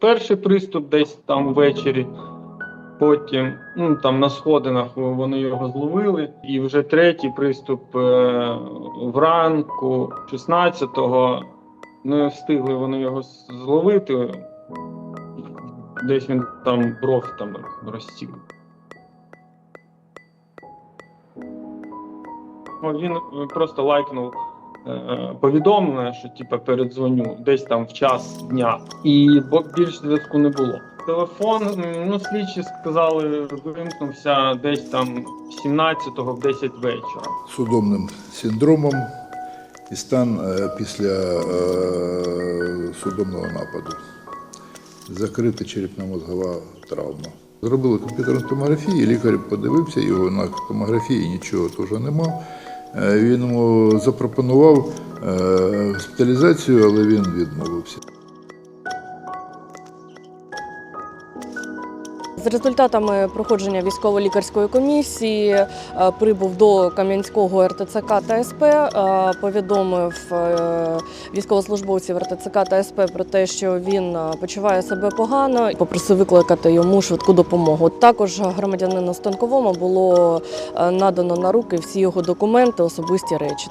Перший приступ десь там ввечері, потім ну, там на сходинах вони його зловили. І вже третій приступ е, вранку, 16-го, не встигли вони його зловити. Десь він там бров там розтік. О, Він просто лайкнув повідомлення, що типа передзвоню десь там в час дня, і бо більше зв'язку не було. Телефон, ну слідчі сказали, вимкнувся десь там 17-го в 10 вечора. судомним синдромом і стан е, після е, судомного нападу. Закрита черепно-мозгова травма. Зробили комп'ютерну томографію, лікар подивився його на томографії, нічого теж нема. Е, Він йому запропонував е, госпіталізацію, але він відмовився. З результатами проходження військово-лікарської комісії е, прибув до Кам'янського РТЦК та СП, е, повідомив е, військовослужбовців РТЦК та СП про те, що він почуває себе погано, і попросив викликати йому швидку допомогу. Також громадянину Станковому було надано на руки всі його документи, особисті речі.